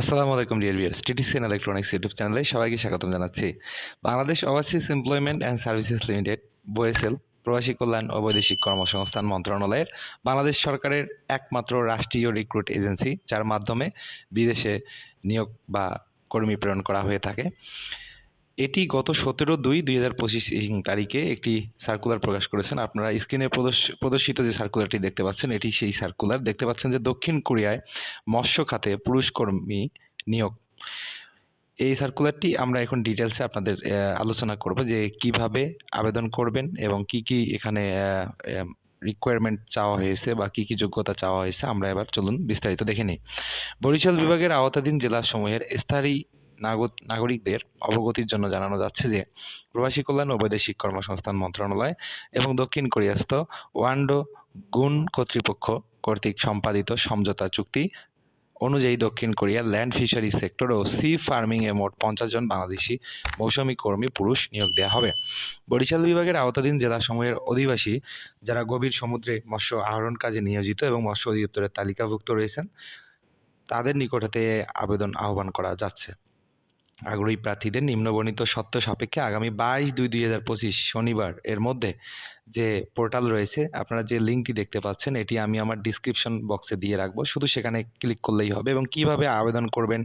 আসসালামু আলাইকুম dear viewers TTC electronics YouTube চ্যানেলে সবাইকে স্বাগতম জানাচ্ছি। Bangladesh overseas employment and services limited BOESL প্রবাসী কল্যাণ ও বৈদেশিক কর্মসংস্থান মন্ত্রণালয়ের বাংলাদেশ সরকারের একমাত্র রাষ্ট্রীয় রিক্রুট এজেন্সি যার মাধ্যমে বিদেশে নিয়োগ বা কর্মী প্রেরণ করা হয়ে থাকে। এটি গত সতেরো দুই দুই হাজার পঁচিশ তারিখে একটি সার্কুলার প্রকাশ করেছেন। আপনারা স্ক্রিনে প্রদর্শ- প্রদর্শিত যে সার্কুলারটি দেখতে পাচ্ছেন, এটি সেই সার্কুলার দেখতে পাচ্ছেন যে দক্ষিণ কোরিয়ায় মৎস্য খাতে পুরুষ কর্মী নিয়োগ। এই সার্কুলারটি আমরা এখন ডিটেলসে আপনাদের আলোচনা করব যে কীভাবে আবেদন করবেন এবং কি কি এখানে রিকোয়ারমেন্ট চাওয়া হয়েছে বা কি কি যোগ্যতা চাওয়া হয়েছে। আমরা এবার চলুন বিস্তারিত দেখে নিই। বরিশাল বিভাগের আওতাধীন জেলাসমূহের স্থায়ী নাগরিকদের অবগতির জন্য জানানো যাচ্ছে যে, প্রবাসী কল্যাণ ও বৈদেশিক কর্মসংস্থান মন্ত্রণালয় এবং দক্ষিণ কোরিয়াস্থ ওয়ান্ডো গুণ কর্তৃপক্ষ কর্তৃক সম্পাদিত সমঝোতা চুক্তি অনুযায়ী দক্ষিণ কোরিয়ার ল্যান্ড ফিশারি সেক্টর ও সি ফার্মিং এ মোট পঞ্চাশ জন বাংলাদেশি মৌসুমী কর্মী পুরুষ নিয়োগ দেওয়া হবে। বরিশাল বিভাগের আওতাধীন জেলাসমূহের অধিবাসী যারা গভীর সমুদ্রে মৎস্য আহরণ কাজে নিয়োজিত এবং মৎস্য অধিদপ্তরের তালিকাভুক্ত রয়েছেন, তাদের নিকট হতে আবেদন আহ্বান করা যাচ্ছে। আগ্রহী প্রার্থীদের নিম্নবর্ণিত সত্য সাপেক্ষে আগামী বাইশ দুই দুই হাজার পঁচিশ শনিবার এর মধ্যে যে পোর্টাল রয়েছে, আপনারা যে লিঙ্কটি দেখতে পাচ্ছেন, এটি আমি আমার ডিসক্রিপশন বক্সে দিয়ে রাখব। শুধু সেখানে ক্লিক করলেই হবে এবং কীভাবে আবেদন করবেন,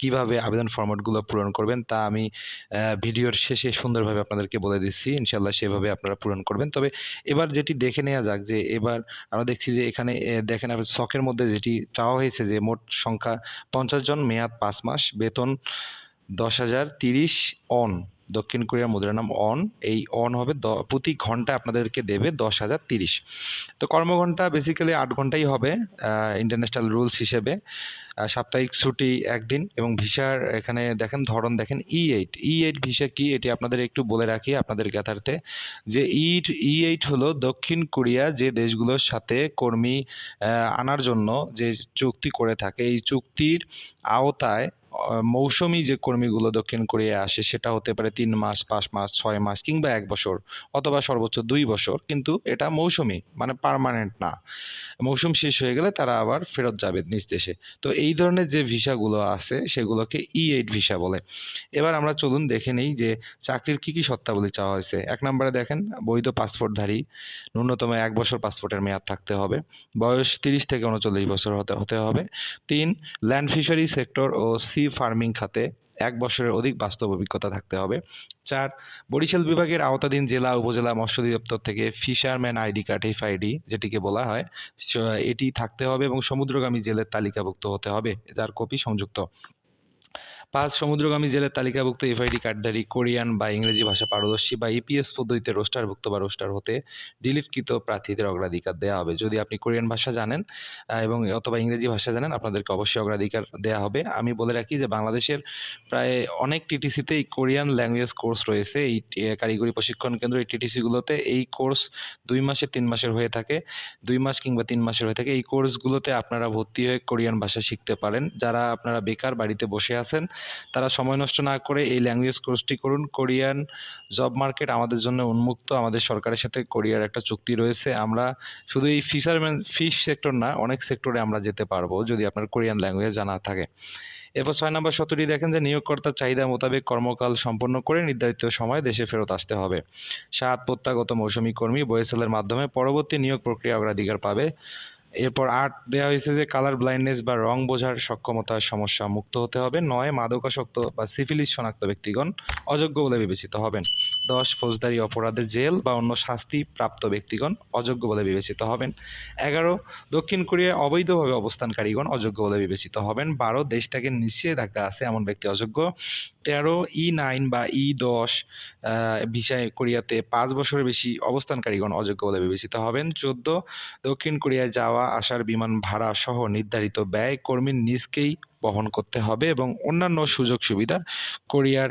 কীভাবে আবেদন ফরম্যাটগুলো পূরণ করবেন তা আমি ভিডিওর শেষে সুন্দরভাবে আপনাদেরকে বলে দিচ্ছি। ইনশাল্লাহ সেভাবে আপনারা পূরণ করবেন। তবে এবার যেটি দেখে নেওয়া যাক যে এবার আমরা দেখছি যে এখানে দেখেন আপনার শখের মধ্যে যেটি চাওয়া হয়েছে যে মোট সংখ্যা পঞ্চাশ জন, মেয়াদ পাঁচ মাস, বেতন দশ হাজার তিরিশ অন। দক্ষিণ কোরিয়ার মুদ্রার নাম অন। এই অন হবে প্রতি ঘণ্টা আপনাদেরকে দেবে দশ হাজার তিরিশ। তো কর্মঘন্টা বেসিক্যালি আট ঘন্টাই হবে ইন্টারন্যাশনাল রুলস হিসেবে। সাপ্তাহিক ছুটি একদিন এবং ভিসার এখানে দেখেন, ধরন দেখেন E eight E eight visa কি? এটি আপনাদের একটু বলে রাখি আপনাদের জ্ঞাতার্থে। যে ইট ই এইট হলো দক্ষিণ কোরিয়া যে দেশগুলোর সাথে কর্মী আনার জন্য যে চুক্তি করে থাকে। এই চুক্তির আওতায় মৌসুমি যে কর্মীগুলো দক্ষিণ কোরিয়ায় আসে, সেটা হতে পারে তিন মাস, পাঁচ মাস, ছয় মাস কিংবা এক বছর অথবা সর্বোচ্চ দুই বছর কিন্তু এটা মৌসুমি মানে পার্মানেন্ট না। মৌসুম শেষ হয়ে গেলে তারা আবার ফেরত যাবে নিজ দেশে। তো এই ধরনের যে ভিসাগুলো আছে সেগুলোকে ই এইট ভিসা বলে। এবার আমরা চলুন দেখে নেই যে চাকরির কি কি শর্তাবলী চাওয়া হয়েছে। এক নম্বরে দেখেন, বৈধ পাসপোর্টধারী, ন্যূনতম এক বছর পাসপোর্টের মেয়াদ থাকতে হবে। বয়স তিরিশ থেকে উনচল্লিশ বছর হতে হতে হবে। তিন ল্যান্ড ফিশারি সেক্টর ও সি ফার্মিং খাতে এক বছরের অধিক বাস্তব অভিজ্ঞতা থাকতে হবে। চার, বরিশাল বিভাগের আওতাধীন জেলা, উপজেলা মৎস্য অধিদপ্তর থেকে fisherman ID card F ID যেটিকে বলা হয় এটি থাকতে হবে এবং সমুদ্রগামী জেলের তালিকাভুক্ত হতে হবে। যার কপি সংযুক্ত। পাঁচ সমুদ্রগামী জেলের তালিকাভুক্ত এফআইডি কার্ডধারী কোরিয়ান বা ইংরেজি ভাষা পারদর্শী বা ইপিএস পদ্ধতিতে রোস্টারভুক্ত বা রোস্টার হতে ডিলিটকৃত প্রার্থীদের অগ্রাধিকার দেওয়া হবে। যদি আপনি কোরিয়ান ভাষা জানেন এবং অথবা ইংরেজি ভাষা জানেন, আপনাদেরকে অবশ্যই অগ্রাধিকার দেওয়া হবে। আমি বলে রাখি যে বাংলাদেশের প্রায় অনেক টিটিসিতেই কোরিয়ান ল্যাঙ্গুয়েজ কোর্স রয়েছে। এই কারিগরি প্রশিক্ষণ কেন্দ্র, এই টিটিসিগুলোতে এই কোর্স দুই মাসের তিন মাসের হয়ে থাকে, দুই মাস কিংবা তিন মাসের হয়ে থাকে। এই কোর্সগুলোতে আপনারা ভর্তি হয়ে কোরিয়ান ভাষা শিখতে পারেন। যারা আপনারা বেকার বাড়িতে বসে আছেন তারা সময় নষ্ট না করে এই ল্যাঙ্গুয়েজ কোর্সটি করুন। কোরিয়ান জব মার্কেট আমাদের জন্য উন্মুক্ত। আমাদের সরকারের সাথে কোরিয়ার একটা চুক্তি রয়েছে। আমরা শুধু এই ফিশারম্যান ফিশ সেক্টর না, অনেক সেক্টরে আমরা যেতে পারব যদি আপনার কোরিয়ান ল্যাঙ্গুয়েজ জানা থাকে। এরপর ছয় নম্বর সত্যটি দেখেন যে নিয়োগকর্তার চাহিদা মোতাবেক কর্মকাল সম্পন্ন করে নির্ধারিত সময় দেশে ফেরত আসতে হবে। সাত প্রত্যাগত মৌসুমী কর্মী বয়েসেলের মাধ্যমে পরবর্তী নিয়োগ প্রক্রিয়া অগ্রাধিকার পাবে। এরপর আট দেওয়া হয়েছে যে কালার ব্লাইন্ডনেস বা রং বোঝার সক্ষমতার সমস্যা মুক্ত হতে হবে। নয়, মাদকাসক্ত বা সিফিলিস শনাক্ত ব্যক্তিগণ অযোগ্য বলে বিবেচিত হবেন। দশ, ফৌজদারি অপরাধের জেল বা অন্য শাস্তি প্রাপ্ত ব্যক্তিগণ অযোগ্য বলে বিবেচিত হবেন। এগারো, দক্ষিণ কোরিয়ায় অবৈধভাবে অবস্থানকারীগণ অযোগ্য বলে বিবেচিত হবেন। বারো, দেশটাকে নিষেধাজ্ঞা আছে এমন ব্যক্তি অযোগ্য। তেরো, ই নাইন বা ই দশ ভিসায় কোরিয়াতে পাঁচ বছরের বেশি অবস্থানকারীগণ অযোগ্য বলে বিবেচিত হবেন। চোদ্দ, দক্ষিণ কোরিয়ায় যাওয়া আসার বিমান ভাড়া সহ নির্ধারিত ব্যয় কর্মীর নিজকেই বহন করতে হবে এবং অন্যান্য সুযোগ সুবিধা কোরিয়ার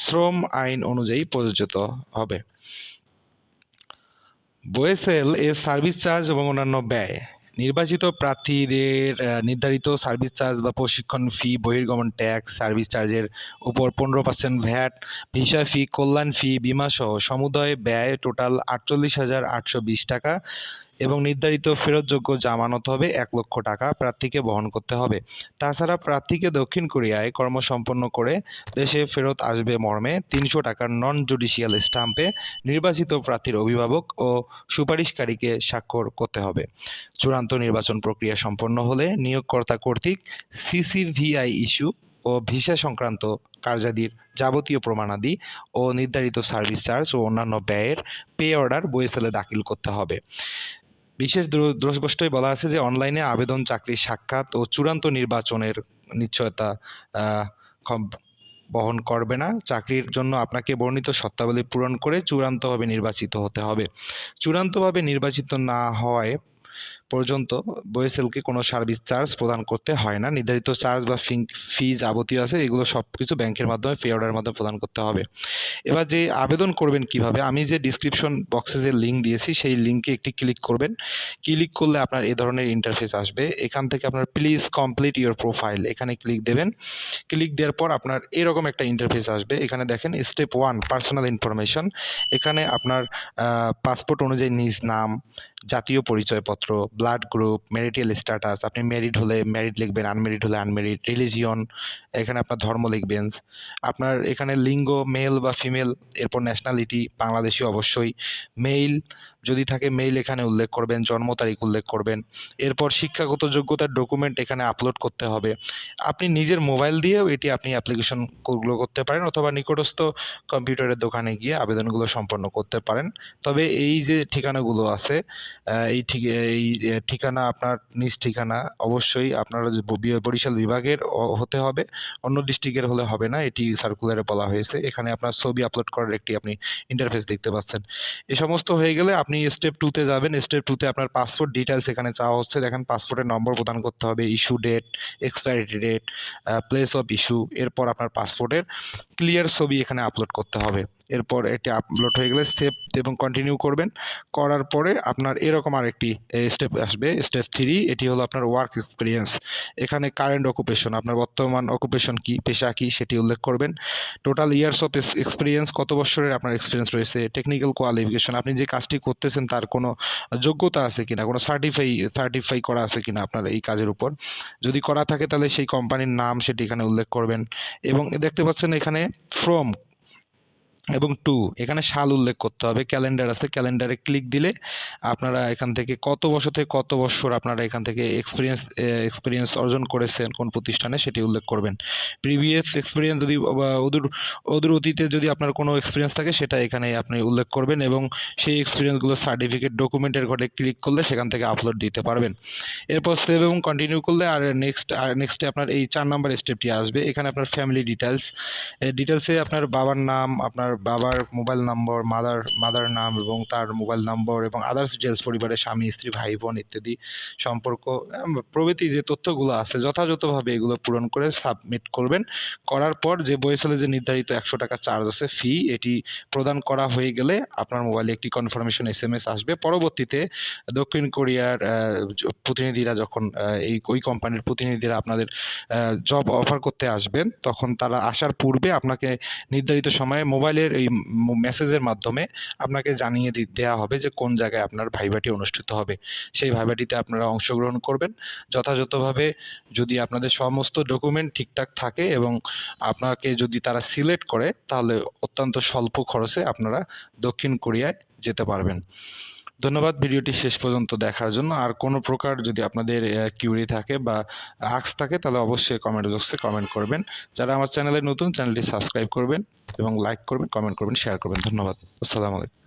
শ্রম আইন অনুযায়ী প্রযোজ্যত হবে। বোয়েসেল এর সার্ভিস চার্জ এবং অন্যান্য ব্যয়। নির্বাচিত প্রার্থীদের নির্ধারিত সার্ভিস চার্জ বা প্রশিক্ষণ ফি, বহির্গমন ট্যাক্স, সার্ভিস চার্জের উপর পনেরো পার্সেন্ট ভ্যাট, ভিসা ফি, কল্যাণ ফি, বিমা সহ সমুদয় ব্যয় টোটাল আটচল্লিশ হাজার আটশো বিশ টাকা। এবং নির্ধারিত ফেরতযোগ্য জামানত হবে এক লক্ষ টাকা প্রার্থীকে বহন করতে হবে। তাছাড়া প্রার্থীকে দক্ষিণ কোরিয়ায় কর্মসম্পন্ন করে দেশে ফেরত আসবে মর্মে তিনশো টাকার নন জুডিশিয়াল স্টাম্পে নির্বাচিত প্রার্থীর অভিভাবক ও সুপারিশকারীকে স্বাক্ষর করতে হবে। চূড়ান্ত নির্বাচন প্রক্রিয়া সম্পন্ন হলে নিয়োগকর্তা কর্তৃক সিসিভিআই ইস্যু ও ভিসা সংক্রান্ত কার্যাদির যাবতীয় প্রমাণাদি ও নির্ধারিত সার্ভিস চার্জ ও অন্যান্য ব্যয়ের পে অর্ডার বইয়েসেলে দাখিল করতে হবে। বিশেষ দ্র- দ্রষ্টব্যই বলা আছে যে অনলাইনে আবেদন, চাকরির সাক্ষাৎ ও চূড়ান্ত নির্বাচনের নিশ্চয়তা বহন করবে না। চাকরির জন্য আপনাকে বর্ণিত শর্তাবলী পূরণ করে চূড়ান্তভাবে নির্বাচিত হতে হবে। চূড়ান্তভাবে নির্বাচিত না হওয়ায় পর্যন্ত বয়েসেলকে কোনো সার্ভিস চার্জ প্রদান করতে হয় না। নির্ধারিত চার্জ বা ফি যাবতীয় আছে, এগুলো সব কিছু ব্যাংকের মাধ্যমে পে অর্ডারের মাধ্যমে প্রদান করতে হবে। এবার যে আবেদন করবেন কীভাবে, আমি যে ডিসক্রিপশন বক্সে যে লিঙ্ক দিয়েছি, সেই লিঙ্কে একটি ক্লিক করবেন। ক্লিক করলে আপনার এ ধরনের ইন্টারফেস আসবে। এখান থেকে আপনার প্লিজ কমপ্লিট ইউর প্রোফাইল এখানে ক্লিক দেবেন। ক্লিক দেওয়ার পর আপনার এরকম একটা ইন্টারফেস আসবে। এখানে দেখেন স্টেপ ওয়ান পার্সোনাল ইনফরমেশন এখানে আপনার পাসপোর্ট অনুযায়ী নিজ নাম, জাতীয় পরিচয়পত্র ব্লাড গ্রুপ ম্যারিটাল স্ট্যাটাস আপনি ম্যারিড হলে ম্যারিড লিখবেন আনম্যারিড হলে আনম্যারিড রিলিজিয়ন এখানে আপনার ধর্ম লিখবেন। আপনার এখানে লিঙ্গ মেল বা ফিমেল এরপর ন্যাশনালিটি বাংলাদেশি অবশ্যই। মেইল যদি থাকে মেইল এখানে উল্লেখ করবেন, জন্ম তারিখ উল্লেখ করবেন। এরপর শিক্ষাগত যোগ্যতার ডকুমেন্ট এখানে আপলোড করতে হবে। আপনি নিজের মোবাইল দিয়েও এটি আপনি অ্যাপ্লিকেশনগুলো করতে পারেন অথবা নিকটস্থ কম্পিউটারের দোকানে গিয়ে আবেদনগুলো সম্পন্ন করতে পারেন। তবে এই যে ঠিকানাগুলো আছে এই ঠিক, এই ঠিকানা আপনার নিজ ঠিকানা। অবশ্যই আপনার বরিশাল বিভাগের হতে হবে, অন্য ডিস্ট্রিক্টের হলে হবে না। এটি সার্কুলারে বলা হয়েছে। এখানে আপনার ছবি আপলোড করার একটি আপনি ইন্টারফেস দেখতে পাচ্ছেন। এ সমস্ত হয়ে গেলে আপনি স্টেপ টুতে যাবেন স্টেপ টুতে আপনার পাসপোর্ট ডিটেলস এখানে চাওয়া হচ্ছে। দেখেন পাসপোর্টের নম্বর প্রদান করতে হবে issue date expiry date place of issue এরপর আপনার পাসপোর্টের ক্লিয়ার ছবি এখানে আপলোড করতে হবে। এরপর এটি আপলোড হয়ে গেলে সেভ এবং কন্টিনিউ করবেন। করার পরে আপনার এরকম আরেকটি স্টেপ আসবে। স্টেপ থ্রি এটি হলো আপনার ওয়ার্ক এক্সপিরিয়েন্স এখানে কারেন্ট অকুপেশন আপনার বর্তমান অকুপেশন কি, পেশা কি, সেটি উল্লেখ করবেন। টোটাল ইয়ার্স অফ এক্সপিরিয়েন্স কত বছরের আপনার এক্সপিরিয়েন্স রয়েছে টেকনিক্যাল কোয়ালিফিকেশন আপনি যে কাজটি করতেছেন তার কোনো যোগ্যতা আছে কিনা, কোনো সার্টিফাই সার্টিফাই করা আছে কিনা আপনার এই কাজের উপর। যদি করা থাকে তাহলে সেই কোম্পানির নাম সেটি এখানে উল্লেখ করবেন। এবং দেখতে পাচ্ছেন এখানে ফ্রম এবং টু এখানে সাল উল্লেখ করতে হবে ক্যালেন্ডার আছে ক্যালেন্ডারে ক্লিক দিলে আপনারা এখান থেকে কত বছর থেকে কত বছর আপনারা এখান থেকে এক্সপিরিয়েন্স এক্সপিরিয়েন্স অর্জন করেছেন, কোন প্রতিষ্ঠানে সেটি উল্লেখ করবেন। প্রিভিয়াস এক্সপিরিয়েন্স যদি, বা, অদূর অদূর অতীতে যদি আপনার কোনো এক্সপিরিয়েন্স থাকে, সেটা এখানে আপনি উল্লেখ করবেন এবং সেই এক্সপিরিয়েন্সগুলো সার্টিফিকেট ডকুমেন্টের ঘরে ক্লিক করলে সেখান থেকে আপলোড দিতে পারবেন। এরপর সেভ এবং কন্টিনিউ করলে আর নেক্সট আর নেক্সটে আপনার এই চার নাম্বার স্টেপটি আসবে। এখানে আপনার ফ্যামিলি ডিটেলস ডিটেলসে আপনার বাবার নাম, আপনার বাবার মোবাইল নম্বর, মাদার মাদার নাম এবং তার মোবাইল নম্বর এবং আদার্স ডিটেলস পরিবারের স্বামী, স্ত্রী, ভাই, বোন ইত্যাদি সম্পর্ক প্রভৃতি যে তথ্যগুলো আছে যথাযথভাবে এগুলো পূরণ করে সাবমিট করবেন। করার পর যে বইসেলে যে নির্ধারিত একশো টাকা চার্জ আছে ফি এটি প্রদান করা হয়ে গেলে আপনার মোবাইলে একটি কনফার্মেশন এস এম এস আসবে। পরবর্তীতে দক্ষিণ কোরিয়ার প্রতিনিধিরা যখন এই, ওই কোম্পানির প্রতিনিধিরা আপনাদের জব অফার করতে আসবেন, তখন তারা আসার পূর্বে আপনাকে নির্ধারিত সময়ে মোবাইলের এই মেসেজের মাধ্যমে আপনাকে জানিয়ে দেওয়া হবে যে কোন জায়গায় আপনার ভাইভাটি অনুষ্ঠিত হবে। সেই ভাইভাটিতে আপনারা অংশগ্রহণ করবেন। যথাযথভাবে যদি আপনাদের সমস্ত ডকুমেন্ট ঠিকঠাক থাকে এবং আপনাকে যদি তারা সিলেক্ট করে, তাহলে অত্যন্ত স্বল্প খরচে আপনারা দক্ষিণ কোরিয়ায় যেতে পারবেন। ধন্যবাদ ভিডিওটি শেষ পর্যন্ত দেখার জন্য। আর কোনো প্রকার যদি আপনাদের কিউরি থাকে বা আক্স থাকে, তাহলে অবশ্যই কমেন্ট বক্সে কমেন্ট করবেন। যারা আমার চ্যানেলে নতুন চ্যানেলটি সাবস্ক্রাইব করবেন এবং লাইক করবেন কমেন্ট করবেন শেয়ার করবেন। ধন্যবাদ। আসসালামু আলাইকুম।